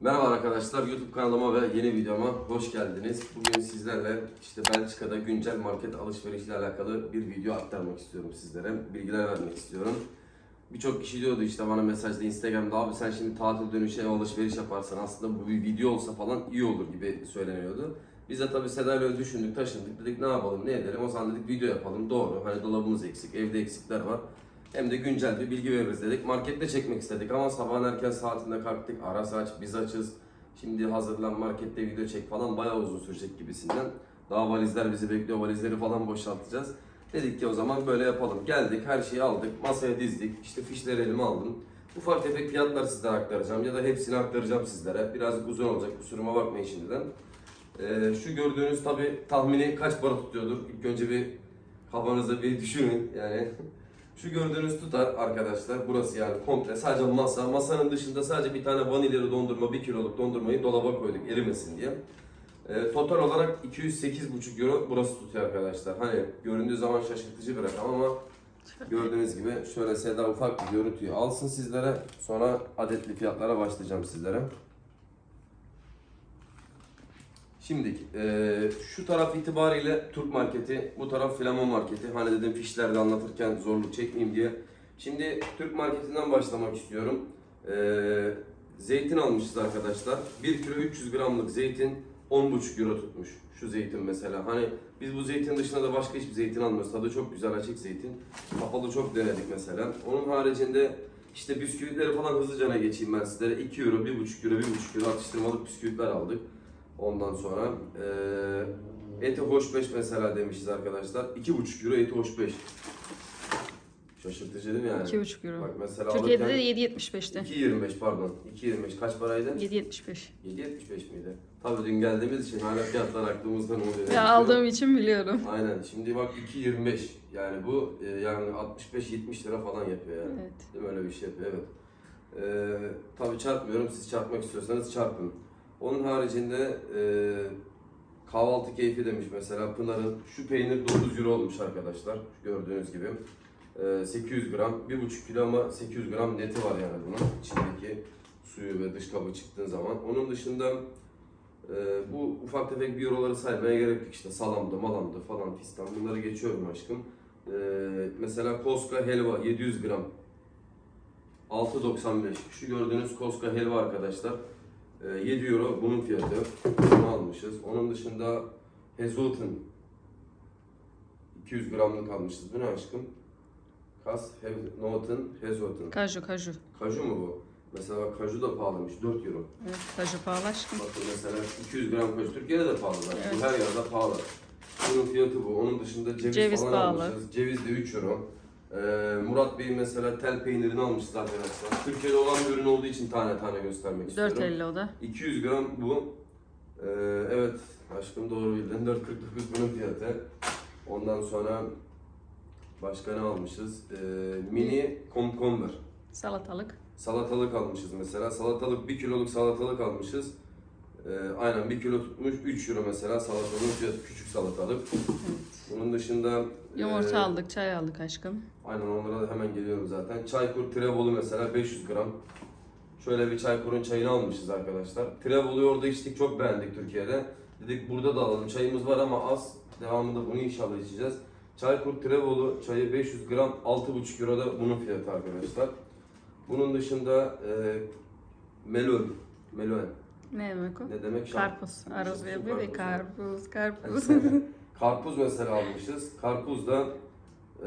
Merhaba arkadaşlar, YouTube kanalıma ve yeni videoma hoş geldiniz. Bugün sizlerle işte Belçika'da güncel market alışverişle alakalı bir video aktarmak istiyorum sizlere. Bilgiler vermek istiyorum. Birçok kişi diyordu işte bana mesajda Instagram'da abi sen şimdi tatil dönüşü ev alışveriş yaparsan aslında bu bir video olsa falan iyi olur gibi söyleniyordu. Biz de tabii öyle düşündük, taşındık. Dedik ne yapalım, ne edelim? O zaman dedik video yapalım. Doğru. Hani dolabımız eksik, evde eksikler var. Hem de güncel bir bilgi veririz dedik. Markette çekmek istedik ama sabahın erken saatinde kalktık. Aras aç, biz açız. Şimdi hazırlan markette video çek falan bayağı uzun sürecek gibisinden. Daha valizler bizi bekliyor. Valizleri falan boşaltacağız. Dedik ki o zaman böyle yapalım. Geldik, her şeyi aldık, masaya dizdik. İşte fişleri elime aldım. Ufak tefek fiyatlar sizlere aktaracağım ya da hepsini aktaracağım sizlere. Birazcık uzun olacak, kusuruma bakmayın şimdiden. Ee, şu gördüğünüz tabi tahmini kaç para tutuyordur? İlk önce bir kafanızda bir düşünün yani. Şu gördüğünüz tutar arkadaşlar. Burası yani komple sadece masa. Masanın dışında sadece bir tane vanilyalı dondurma, 1 kiloluk dondurmayı dolaba koyduk erimesin diye. Ee, total olarak 208,5 euro burası tutuyor arkadaşlar. Hani göründüğü zaman şaşırtıcı bir rakam ama gördüğünüz gibi şöyle Seda ufak bir görüntüyü alsın sizlere. Sonra adetli fiyatlara başlayacağım sizlere. Şimdi eee, şu taraf itibariyle Türk marketi, bu taraf Flaman marketi. Hani dedim fişlerde anlatırken zorluk çekmeyeyim diye. Şimdi Türk marketinden başlamak istiyorum. Eee, zeytin almışız arkadaşlar. 1 kilo 300 gramlık zeytin 10,5 euro tutmuş. Şu zeytin mesela. Hani biz bu zeytin dışında da başka hiçbir zeytin almıyoruz. Tadı çok güzel açık zeytin. Kapalı çok denedik mesela. Onun haricinde işte bisküvitleri falan hızlıca geçeyim ben sizlere. 2 euro, 1,5 euro, 1,5 euro atıştırmalık bisküvitler aldık. Ondan sonra eee eti hoş 5 mesela demişiz arkadaşlar. 2,5 euro eti hoş 5. Şaşırtıcı değil mi yani? 2,5 euro. Bak mesela Türkiye'de de alırken 7.75'ti. 2.25 pardon. 2.25 kaç paraydı? 7.75. 7.75 miydi? Tabii dün geldiğimiz için hala fiyatlar aklımızdan oluyor. Ya aldığım için biliyorum. Aynen. Şimdi bak 2.25 yani bu e, yani 65-70 lira falan yapıyor yani. Evet. Değil mi? Öyle bir şey yapıyor evet. Ee, tabii çarpmıyorum. Siz çarpmak istiyorsanız çarpın. Onun haricinde e, kahvaltı keyfi demiş mesela Pınar'ın. Şu peynir 9 euro olmuş arkadaşlar. Gördüğünüz gibi. Ee, 800 gram. 1,5 kilo ama 800 gram neti var yani bunun. içindeki suyu ve dış kabı çıktığın zaman. Onun dışında e, bu ufak tefek bir euroları saymaya gerek yok. İşte salamdı, malamdı falan fistan. Bunları geçiyorum aşkım. Ee, mesela Koska helva 700 gram 6.95. Şu gördüğünüz Koska helva arkadaşlar. Ee, 7 euro bunun fiyatı. Bunu almışız. Onun dışında Hazelton 200 gramlık almışız. Bu ne aşkım? Kas, Noten, Hazelton. Kaju, kaju. Kaju mu bu? Mesela kaju da pahalıymış. 4 euro. Evet, kaju pahalı aşkım. Bakın mesela 200 gram kaju. Türkiye'de de pahalı zaten. Evet. Her yerde pahalı. Bunun fiyatı bu. Onun dışında ceviz, Ceviz falan pahalı. almışız. Ceviz de 3 euro. Ee, Murat Bey mesela tel peynirini almışız arkadaşlar. Türkiye'de olan bir ürün olduğu için tane tane göstermek istiyorum. 4.50 o da. 200 gram bu. Ee, evet aşkım doğru bildin. 4.49 bunun fiyatı. Ondan sonra başka ne almışız? Ee, mini komkomber. Salatalık. Salatalık almışız mesela. Salatalık 1 kiloluk salatalık almışız. Ee, aynen 1 kilo tutmuş 3 euro mesela salatalığın fiyatı küçük salatalık. Bunun dışında Yumurta e, aldık, çay aldık aşkım. Aynen onlara da hemen geliyorum zaten. Çaykur Trebolu mesela 500 gram. Şöyle bir Çaykur'un çayını almışız arkadaşlar. Trebolu'yu orada içtik çok beğendik Türkiye'de. Dedik burada da alalım. Çayımız var ama az. Devamında bunu inşallah içeceğiz. Çaykur Trebolu çayı 500 gram 6,5 euro da bunun fiyatı arkadaşlar. Bunun dışında e, melon. Melon. Ne demek o? Ne demek? Karpuz. Aruz ve bir karpuz, karpuz. Karpuz mesela almışız. Karpuz da e,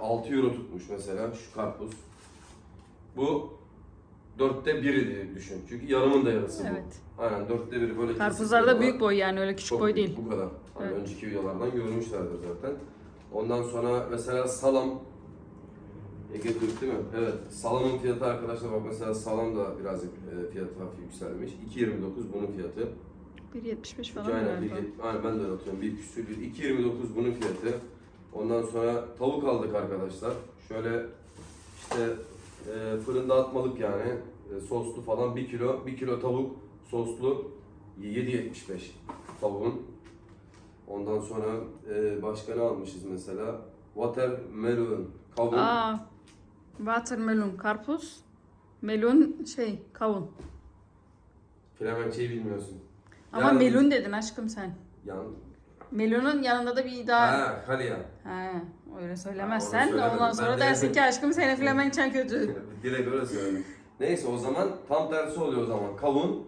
6 euro tutmuş mesela şu karpuz. Bu dörtte biri diye düşün. Çünkü yarımın da yarısı bu. evet. Aynen dörtte biri böyle Karpuzlar da büyük boy yani öyle küçük Çok boy değil. Bu kadar. Hani Evet. önceki videolardan görmüşlerdir zaten. Ondan sonra mesela salam Ege Türk değil mi? Evet. Salamın fiyatı arkadaşlar bak mesela salam da birazcık e, fiyatı hafif yükselmiş. 2.29 bunun fiyatı. 1.75 falan aynen, galiba. bir, aynen ben de öyle atıyorum. Bir küsür bir 2.29 bunun fiyatı. Ondan sonra tavuk aldık arkadaşlar. Şöyle işte e, fırında atmalık yani e, soslu falan 1 kilo 1 kilo tavuk soslu 7.75 tavuğun. Ondan sonra e, başka ne almışız mesela? Watermelon, kavun. Aa, watermelon, karpuz. Melon şey, kavun. Flemençeyi bilmiyorsun. Ama Yani- melun dedin aşkım sen. Yan. Melonun yanında da bir daha... Ha. Ha, öyle Ha, söylemezsen onu söylemedim. ondan Ben sonra de- dersin ki aşkım senin flemençen kötü. Direkt öyle söyledim. Neyse o zaman tam tersi oluyor o zaman. Kavun.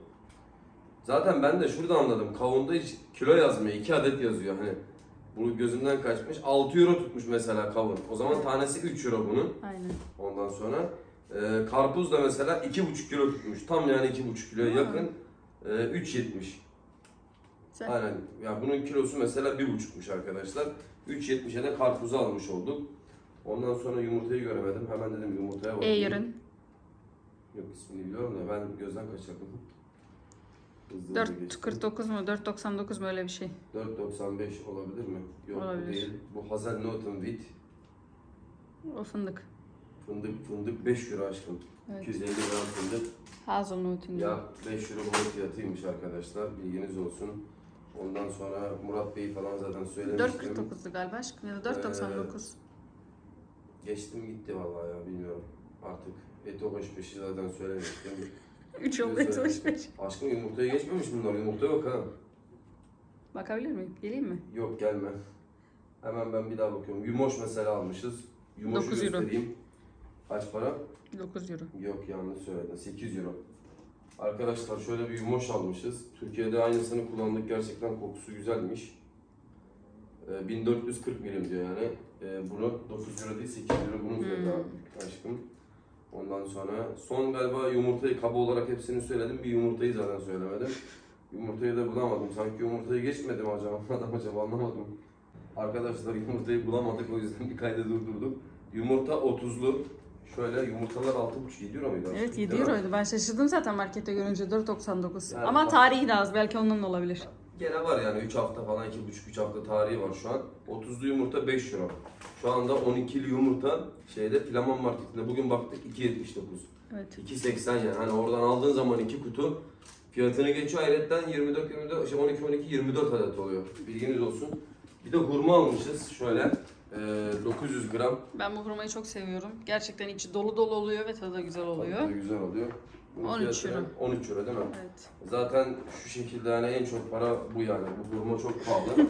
Zaten ben de şurada anladım. Kavunda hiç kilo yazmıyor. 2 adet yazıyor hani. Bu gözümden kaçmış. 6 euro tutmuş mesela kavun. O zaman tanesi 3 euro bunun. Aynen. Ondan sonra e, karpuz da mesela 2,5 kilo tutmuş. Tam yani 2,5 kiloya yakın. E, 3.70. Sen Aynen. Ya bunun kilosu mesela 1,5'muş arkadaşlar. 3.70'e de karpuzu almış olduk. Ondan sonra yumurtayı göremedim. Hemen dedim yumurtaya bakayım. Eğer'in Yok ismini biliyorum da ben gözden kaçırdım. Hızlı hızlı geçtim. 4.49 mu 4.99 mu öyle bir şey. 4.95 olabilir mi? Yok bu Olabilir. değil. Bu Hazelnut'un wheat. O fındık. Fındık fındık 5 euro aşkım. Evet. 250 gram fındık. Hazelnut'un. Ya 5 euro bunun fiyatıymış arkadaşlar. Bilginiz olsun. Ondan sonra Murat Bey falan zaten söylemiştim. 4.49'du galiba aşkım ya da 4.99. Geçtim gitti vallahi ya bilmiyorum. Artık Eto 5'i zaten söylemiştim. 3 oldu Güzel. 75. Aşkım yumurtaya geçmemiş bunlar. Yumurta yok ha. Bakabilir miyim? Geleyim mi? Yok gelme. Hemen ben bir daha bakıyorum. Yumoş mesela almışız. Yumoş'u 9 euro. göstereyim. Kaç para? 9 euro. Yok yanlış söyledin. 8 euro. Arkadaşlar şöyle bir yumoş almışız. Türkiye'de aynısını kullandık. Gerçekten kokusu güzelmiş. Ee, 1440 milim diyor yani. Ee, bunu 9 euro değil 8 euro bunun fiyatı Hmm. aşkım. Ondan sonra son galiba yumurtayı kaba olarak hepsini söyledim. Bir yumurtayı zaten söylemedim. Yumurtayı da bulamadım. Sanki yumurtayı geçmedim acaba. Adam acaba anlamadım. Arkadaşlar yumurtayı bulamadık o yüzden bir kayda durdurduk. Yumurta 30'lu. Şöyle yumurtalar 6,5-7 euro muydu? Evet aşkım? 7 Değil mi? euroydu. Ben şaşırdım zaten markette görünce 4.99. Yani Ama bak- tarihi de az. Belki ondan da olabilir. Gene var yani 3 hafta falan 2,5-3 hafta tarihi var şu an. 30'lu yumurta 5 euro. Şu anda 12'li yumurta şeyde Flaman Market'inde bugün baktık 2.79. Evet. 2.80 yani hani oradan aldığın zaman iki kutu fiyatını geçiyor ayrıca 24 24 şey 12 12 24 adet oluyor. Bilginiz olsun. Bir de hurma almışız şöyle e, 900 gram. Ben bu hurmayı çok seviyorum. Gerçekten içi dolu dolu oluyor ve tadı da güzel oluyor. Tadı da güzel oluyor. Bunun 13 fiyatı euro. 13 euro değil mi? Evet. Zaten şu şekilde yani en çok para bu yani. Bu hurma çok pahalı.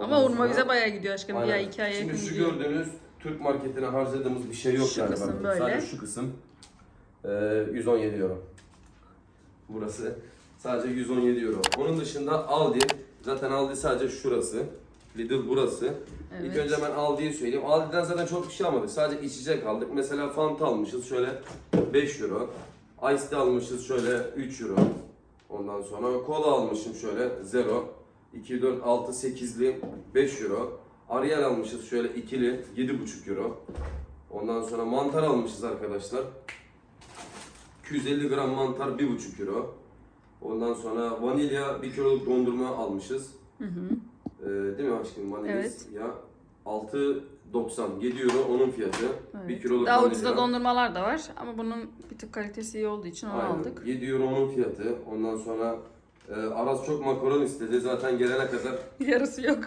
Ama hurma sonra- bize bayağı gidiyor aşkım. Bir Aynen. ay iki Şimdi şu gidiyor. gördüğünüz Türk marketine harcadığımız bir şey yok Şu yani. kısım böyle. Sadece şu kısım. Ee, 117 euro. Burası sadece 117 euro. Onun dışında Aldi. Zaten Aldi sadece şurası. Lidl burası. İlk Evet. önce ben Aldi'yi söyleyeyim. Aldi'den zaten çok bir şey almadık. Sadece içecek aldık. Mesela Fanta almışız şöyle 5 euro. Ice almışız şöyle 3 euro. Ondan sonra kola almışım şöyle 0. 2, 4, 6, 8'li 5 euro. Ariel almışız şöyle ikili 7,5 euro. Ondan sonra mantar almışız arkadaşlar. 250 gram mantar 1,5 euro. Ondan sonra vanilya 1 kiloluk dondurma almışız. Hı hı. Ee, değil mi aşkım? Vanilya Evet. ya 6.90 7 euro onun fiyatı. 1 Evet. kiloluk Daha ucuza dondurmalar da var ama bunun bir tık kalitesi iyi olduğu için onu Aynen. aldık. 7 euro onun fiyatı. Ondan sonra e, Aras çok makaron istedi. Zaten gelene kadar Yarısı yok.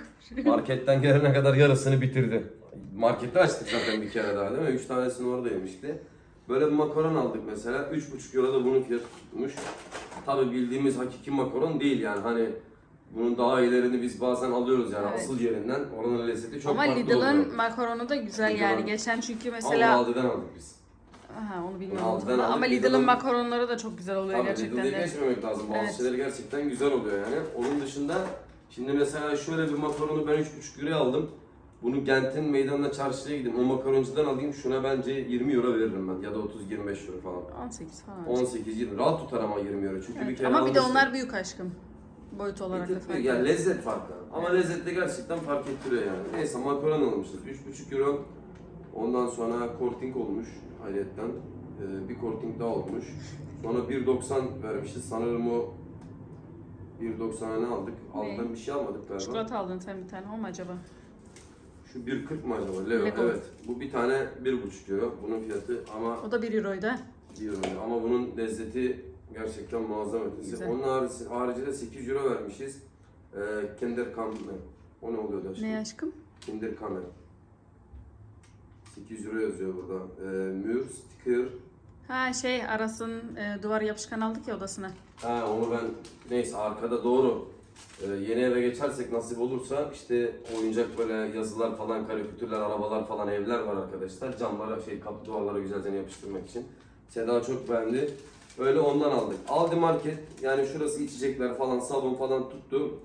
marketten gelene kadar yarısını bitirdi. Markette açtık zaten bir kere daha değil mi? 3 tanesini orada yemişti. Böyle bir makaron aldık mesela. 3,5 euro da bunun fiyatı tutmuş. Tabi bildiğimiz hakiki makaron değil yani hani bunun daha iyilerini biz bazen alıyoruz yani Evet. asıl yerinden. Oranın lezzeti çok ama farklı Lidl'ın oluyor. makaronu da güzel Lidl'ın- yani. Geçen çünkü Ama mesela... Aldi'den aldık biz. Aha, onu bilmiyorum. Aldi'den Ama aldık, Lidl'ın Lidl'ın- makaronları da çok güzel oluyor Tabii gerçekten Lidl'de de. geçmemek lazım. Bazı Evet. şeyleri gerçekten güzel oluyor yani. Onun dışında şimdi mesela şöyle bir makaronu ben 3,5 euroya aldım. Bunu Gent'in meydanına çarşıya gidip o makaroncudan alayım. Şuna bence 20 euro veririm ben ya da 30-25 euro falan. 18 falan. 18-20 rahat tutar ama 20 euro çünkü bir Evet. kere Ama bir de almıştım. onlar büyük aşkım. Boyut olarak da farklı. Yani lezzet farklı. Ama lezzet de gerçekten fark ettiriyor yani. Neyse makaron almışız. 3,5 euro. Ondan sonra korting olmuş hayretten. Ee, bir korting daha olmuş. Sonra 1.90 vermişiz. Sanırım o 1.90'a ne aldık? Ne? Alttan bir şey almadık galiba. Çikolata aldın sen bir tane o mu acaba? Şu 1.40 mı acaba? Leo. Lego. Evet. Bu bir tane 1.5 euro. Bunun fiyatı ama O da 1 euroydu ha. diyorum ama bunun lezzeti gerçekten muazzam ötesi. Güzel. Onun harici, haricinde 8 euro vermişiz. Ee, Kinder Kamme. O ne oluyordu aşkım? Ne aşkım? Kinder Kamme. 8 euro yazıyor burada. Ee, Mür, sticker. Ha şey Aras'ın e, duvar yapışkan aldık ya odasına. Ha onu ben neyse arkada doğru. Ee, yeni eve geçersek nasip olursa işte oyuncak böyle yazılar falan, karikatürler, arabalar falan evler var arkadaşlar. Camlara şey kapı duvarlara güzelce yapıştırmak için. Seda çok beğendi. Öyle ondan aldık. Aldi Market yani şurası içecekler falan salon falan tuttu.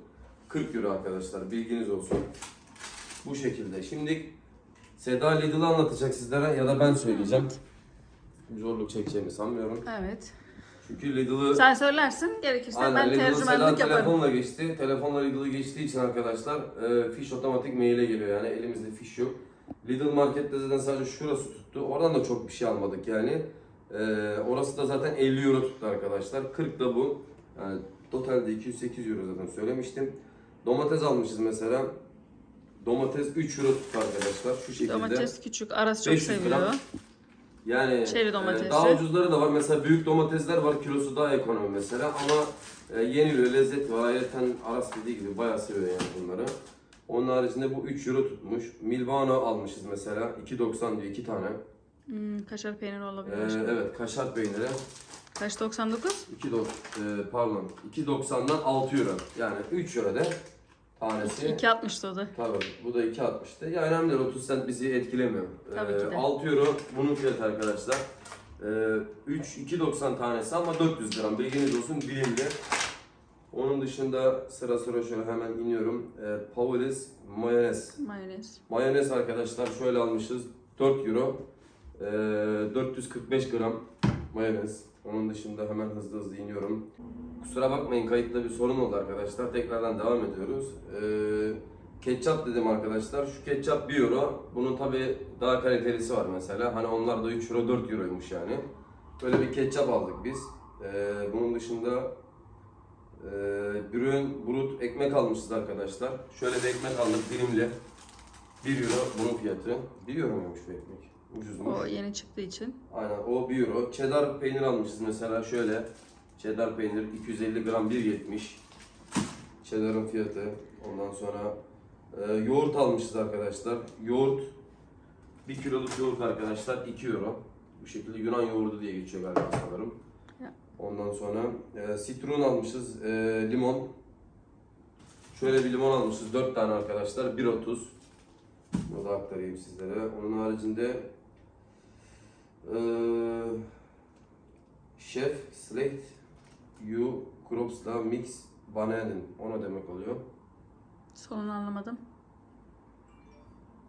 40 euro arkadaşlar bilginiz olsun. Bu şekilde. Şimdi Seda Lidl'ı anlatacak sizlere ya da ben söyleyeceğim. Zorluk çekeceğimi sanmıyorum. Evet. Çünkü Lidl'ı Sen söylersin gerekirse Aynen, ben Lidl Seda tercümanlık yaparım. telefonla geçti. Telefonla Lidl'ı geçtiği için arkadaşlar e, fiş otomatik maile geliyor yani elimizde fiş yok. Lidl markette zaten sadece şurası tuttu. Oradan da çok bir şey almadık yani. E, orası da zaten 50 euro tuttu arkadaşlar. 40 da bu. Yani totalde 208 euro zaten söylemiştim. Domates almışız mesela. Domates 3 euro tuttu arkadaşlar şu şekilde. Domates küçük. Aras çok 500 seviyor. gram. Yani Çeri e, domatesi. daha ucuzları da var. Mesela büyük domatesler var. Kilosu daha ekonomi mesela. Ama e, yeniliyor, lezzet var. Ayrıca Aras dediği gibi bayağı seviyor yani bunları. Onun haricinde bu 3 euro tutmuş. Milvano almışız mesela. 2.90 diyor 2 tane. Hmm, kaşar peyniri olabilir. aşkım. evet kaşar peyniri. Kaç 99? 2 do- e, pardon 2.90'dan 6 euro. Yani 3 euro de tanesi. 2.60'tı o da. Tabii bu da 2.60'tı. Ya önemli değil 30 cent bizi etkilemiyor. Tabii ki de. 6 euro bunun fiyatı arkadaşlar. Ee, 3 2.90 tanesi ama 400 gram bilginiz olsun bilimli. Onun dışında sıra sıra şöyle hemen iniyorum. Ee, Paulis mayonez. Mayonez. Mayonez arkadaşlar şöyle almışız 4 euro. Ee, 445 gram mayonez. Onun dışında hemen hızlı hızlı iniyorum. Kusura bakmayın kayıtta bir sorun oldu arkadaşlar. Tekrardan devam ediyoruz. Ee, ketçap dedim arkadaşlar. Şu ketçap 1 euro. Bunun tabi daha kalitelisi var mesela. Hani onlar da 3 euro 4 euroymuş yani. Böyle bir ketçap aldık biz. Ee, bunun dışında e, brün brut ekmek almışız arkadaşlar. Şöyle bir ekmek aldık dilimli. 1 euro bunun fiyatı. 1 euro muymuş bu ekmek? Ucuzmuş. O yeni çıktığı için. Aynen o 1 euro. Cheddar peynir almışız mesela şöyle. Cheddar peynir 250 gram 1.70. Cheddar'ın fiyatı. Ondan sonra e, yoğurt almışız arkadaşlar. Yoğurt 1 kiloluk yoğurt arkadaşlar 2 euro. Bu şekilde Yunan yoğurdu diye geçiyor galiba sanırım. Ya. Ondan sonra e, sitron almışız. E, limon. Şöyle bir limon almışız 4 tane arkadaşlar. 1.30. Bunu da aktarayım sizlere. Onun haricinde ee, Chef Select You Kropsla Mix Bananen. O ne demek oluyor? Sonunu anlamadım.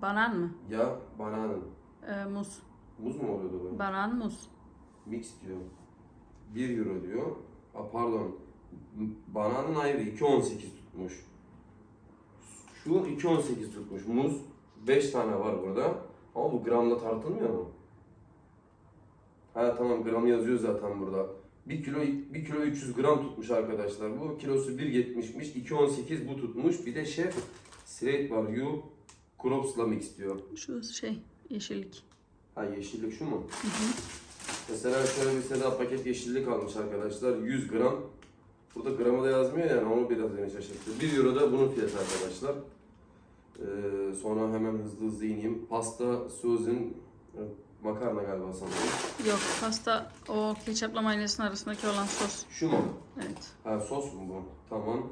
Banan mı? Ya bananen. Ee, muz. Muz mu oluyordu bu? Banan muz. Mix diyor. 1 euro diyor. A, pardon. Bananın ayrı 2.18 tutmuş. Şu 2.18 tutmuş. Muz 5 tane var burada. Ama bu gramla tartılmıyor mu? Ha tamam gram yazıyor zaten burada. 1 kilo 1 kilo 300 gram tutmuş arkadaşlar. Bu kilosu 1.70'miş. 2.18 bu tutmuş. Bir de şef Slate var. You Kropsla mix diyor. Şu şey yeşillik. Ha yeşillik şu mu? Mesela şöyle bir Seda paket yeşillik almış arkadaşlar. 100 gram. Burada gramı da yazmıyor yani onu biraz beni şaşırttı. 1 euro da bunun fiyatı arkadaşlar. Ee, sonra hemen hızlı hızlı ineyim. Pasta Susan makarna galiba sanırım. Yok pasta o ketçapla mayonezin arasındaki olan sos. Şu mu? Evet. Ha sos mu bu? Tamam.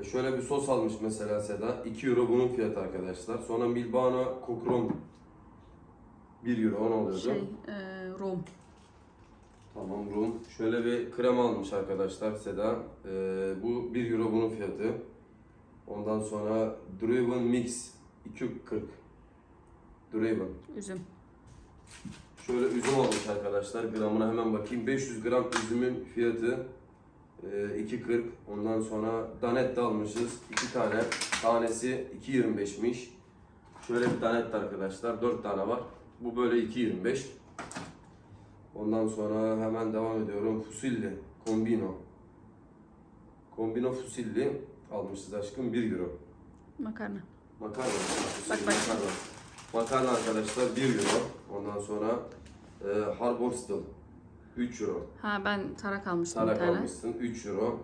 Ee, şöyle bir sos almış mesela Seda. 2 euro bunun fiyatı arkadaşlar. Sonra Milbano Kokrom 1 euro 10 oluyordu. Şey e, rom. Tamam Rum. Şöyle bir krem almış arkadaşlar Seda. Ee, bu 1 euro bunun fiyatı. Ondan sonra Driven Mix 2.40. Driven. Üzüm. Şöyle üzüm almış arkadaşlar. Gramına hemen bakayım. 500 gram üzümün fiyatı e, 2.40. Ondan sonra Danet de almışız. 2 tane. Tanesi 2.25'miş. Şöyle bir Danet de arkadaşlar. 4 tane var. Bu böyle 2.25. Ondan sonra hemen devam ediyorum. Fusilli. Combino. Combino Fusilli almışız aşkım 1 euro. Makarna. Makarna. Bak, bak. Makarna. Makarna arkadaşlar 1 euro. Ondan sonra e, Harbor Still 3 euro. Ha ben tarak almıştım bir Tarak tane. almışsın 3 euro.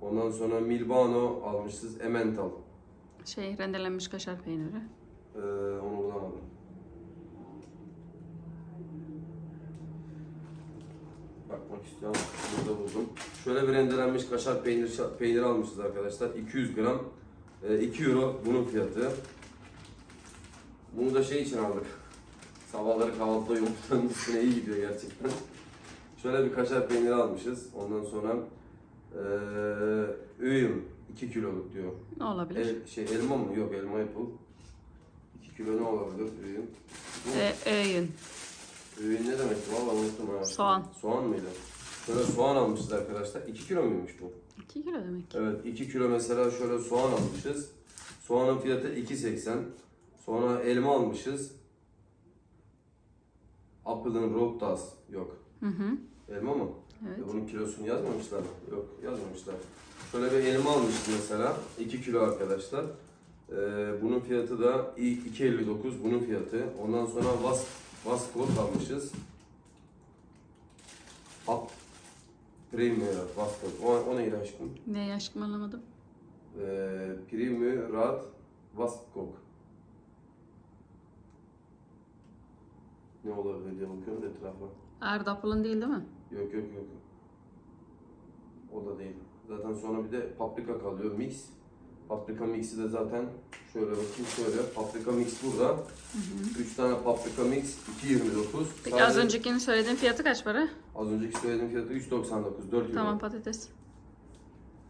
Ondan sonra Milbano almışız Emmental. Şey rendelenmiş kaşar peyniri. Ee, onu bulamadım. bakmak istiyorum. Burada buldum. Şöyle bir rendelenmiş kaşar peynir peynir almışız arkadaşlar. 200 gram. e, 2 euro bunun fiyatı. Bunu da şey için aldık. Sabahları kahvaltıda yumurtanın üstüne iyi gidiyor gerçekten. Şöyle bir kaşar peyniri almışız. Ondan sonra eee öğün 2 kiloluk diyor. Ne olabilir? El, şey elma mı? Yok elma apple. 2 kilo ne olabilir? Bu E, öğün. öğün ne demek? Valla unuttum ha. Soğan. Soğan mıydı? Şöyle soğan almışız arkadaşlar. 2 kilo muymuş bu? 2 kilo demek. Evet 2 kilo mesela şöyle soğan almışız. Soğanın fiyatı 2.80. Sonra elma almışız. Apple'ın Rocktas yok. Hı hı. Elma mı? Evet. E, Bunun kilosunu yazmamışlar. Yok yazmamışlar. Şöyle bir elma almıştım mesela. 2 kilo arkadaşlar. Ee, bunun fiyatı da 2.59 bunun fiyatı. Ondan sonra Vas Vaskot almışız. Up Premier Vaskot. O, o neydi aşkım? Ne aşkım anlamadım. Ee, Premier Rad Vaskok. Ne olabilir diye bakıyorum da etrafa. Erdapıl'ın değil değil mi? Yok yok yok. O da değil. Zaten sonra bir de paprika kalıyor mix. Paprika mix'i de zaten şöyle bakayım şöyle. Paprika mix burada. 3 tane paprika mix 2.29. Peki Sadece- az öncekini söylediğin fiyatı kaç para? Az önceki söylediğim fiyatı 3.99 4 euro. Tamam patates.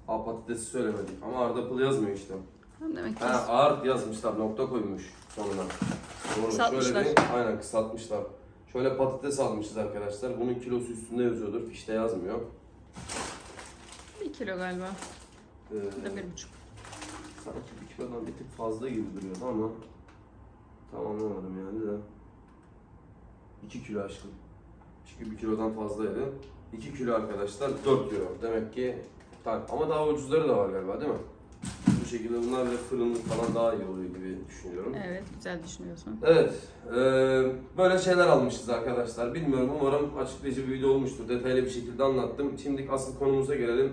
Aa patatesi söylemedik ama Arda Pıl yazmıyor işte. Tamam demek ki. Ha art yazmışlar nokta koymuş sonuna. Doğru. Kısaltmışlar. Şöyle bir aynen kısaltmışlar. Şöyle patates almışız arkadaşlar. Bunun kilosu üstünde yazıyordur. Fişte yazmıyor. 1 kilo galiba. Ee, da 1,5. Sanki bir kilodan bir tık fazla gibi duruyordu ama tam anlamadım yani de. 2 kilo aşkım. Çünkü 1 kilodan fazlaydı. 2 kilo arkadaşlar 4 euro. Demek ki tak ama daha ucuzları da var galiba değil mi? Şekilde bunlar bile fırınlık falan daha iyi oluyor gibi düşünüyorum. Evet güzel düşünüyorsun. Evet, eee, böyle şeyler almışız arkadaşlar. Bilmiyorum, umarım açıklayıcı bir video olmuştur. Detaylı bir şekilde anlattım. Şimdi asıl konumuza gelelim.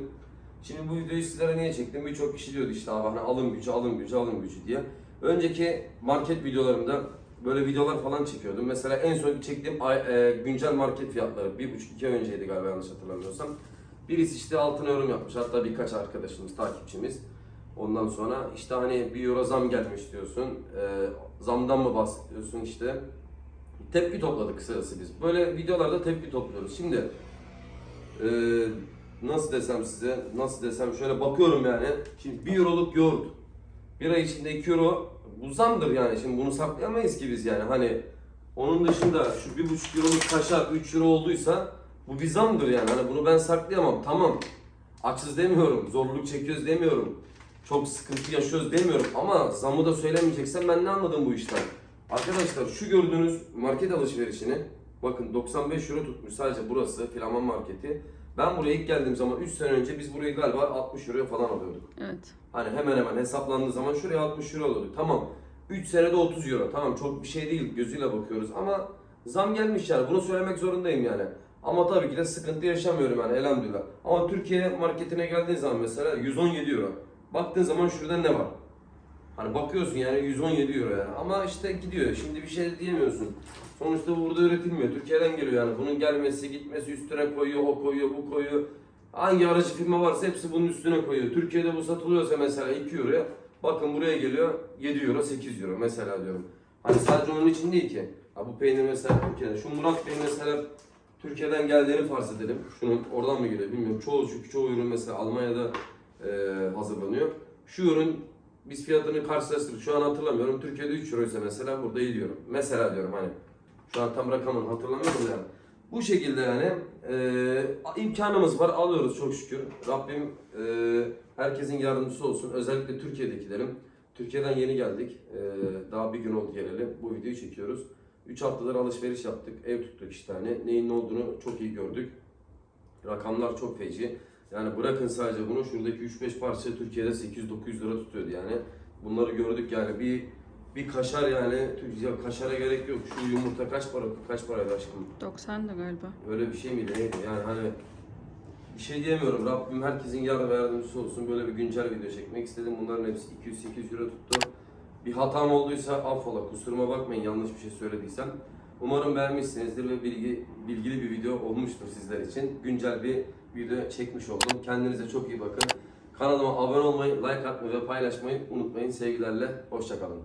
Şimdi bu videoyu sizlere niye çektim? Birçok kişi diyordu işte abi hani alım gücü, alım gücü, alım gücü diye. Önceki market videolarımda böyle videolar falan çekiyordum. Mesela en son çektiğim ay, eee, güncel market fiyatları bir buçuk iki ay önceydi galiba yanlış hatırlamıyorsam. Birisi işte altına yorum yapmış. Hatta birkaç arkadaşımız, takipçimiz. Ondan sonra işte hani bir euro zam gelmiş diyorsun. Ee, zamdan mı bahsediyorsun işte. Tepki topladık kısacası biz. Böyle videolarda tepki topluyoruz. Şimdi ee, nasıl desem size, nasıl desem şöyle bakıyorum yani. Şimdi 1 euroluk yoğurt. Bir ay içinde 2 euro bu zamdır yani. Şimdi bunu saklayamayız ki biz yani. Hani onun dışında şu 1,5 euroluk kaşar 3 euro olduysa bu bir zamdır yani. Hani bunu ben saklayamam. Tamam. Açız demiyorum. Zorluk çekiyoruz demiyorum çok sıkıntı yaşıyoruz demiyorum ama zamı da söylemeyeceksen ben ne anladım bu işten? Arkadaşlar şu gördüğünüz market alışverişini bakın 95 euro tutmuş sadece burası Flaman marketi. Ben buraya ilk geldiğim zaman 3 sene önce biz burayı galiba 60 euroya falan alıyorduk. Evet. Hani hemen hemen hesaplandığı zaman şuraya 60 euro alıyorduk. Tamam 3 senede 30 euro. Tamam çok bir şey değil gözüyle bakıyoruz ama zam gelmiş yani bunu söylemek zorundayım yani. Ama tabii ki de sıkıntı yaşamıyorum yani elhamdülillah. Ama Türkiye marketine geldiğin zaman mesela 117 euro. Baktığın zaman şurada ne var? Hani bakıyorsun yani 117 euro yani. Ama işte gidiyor. Şimdi bir şey diyemiyorsun. Sonuçta bu burada üretilmiyor. Türkiye'den geliyor yani. Bunun gelmesi, gitmesi üstüne koyuyor, o koyuyor, bu koyuyor. Hangi aracı firma varsa hepsi bunun üstüne koyuyor. Türkiye'de bu satılıyorsa mesela 2 euroya. Bakın buraya geliyor 7 euro, 8 euro mesela diyorum. Hani sadece onun için değil ki. Ha bu peynir mesela Türkiye'de. Şu Murat Bey mesela Türkiye'den geldiğini farz edelim. Şunun oradan mı geliyor bilmiyorum. Çoğu çünkü çoğu ürün mesela Almanya'da hazırlanıyor. Şu ürün biz fiyatını karşılaştırdık. Şu an hatırlamıyorum. Türkiye'de 3 euro ise mesela burada 7 euro. Mesela diyorum hani. Şu an tam rakamını hatırlamıyorum yani. Bu şekilde yani e, imkanımız var. Alıyoruz çok şükür. Rabbim e, herkesin yardımcısı olsun. Özellikle Türkiye'dekilerin. Türkiye'den yeni geldik. E, daha bir gün oldu geleli. Bu videoyu çekiyoruz. 3 haftadır alışveriş yaptık. Ev tuttuk işte hani. Neyin ne olduğunu çok iyi gördük. Rakamlar çok feci. Yani bırakın sadece bunu şuradaki 3-5 parça Türkiye'de 800-900 lira tutuyordu yani. Bunları gördük yani bir bir kaşar yani ya kaşara gerek yok. Şu yumurta kaç para kaç paraydı aşkım? 90 da galiba. Öyle bir şey miydi neydi yani hani bir şey diyemiyorum. Rabbim herkesin yar ve yardımcısı olsun. Böyle bir güncel video çekmek istedim. Bunların hepsi 200-800 euro tuttu. Bir hatam olduysa affola. Kusuruma bakmayın yanlış bir şey söylediysem. Umarım beğenmişsinizdir ve bilgi bilgili bir video olmuştur sizler için. Güncel bir video çekmiş oldum. Kendinize çok iyi bakın. Kanalıma abone olmayı, like atmayı ve paylaşmayı unutmayın. Sevgilerle, hoşçakalın.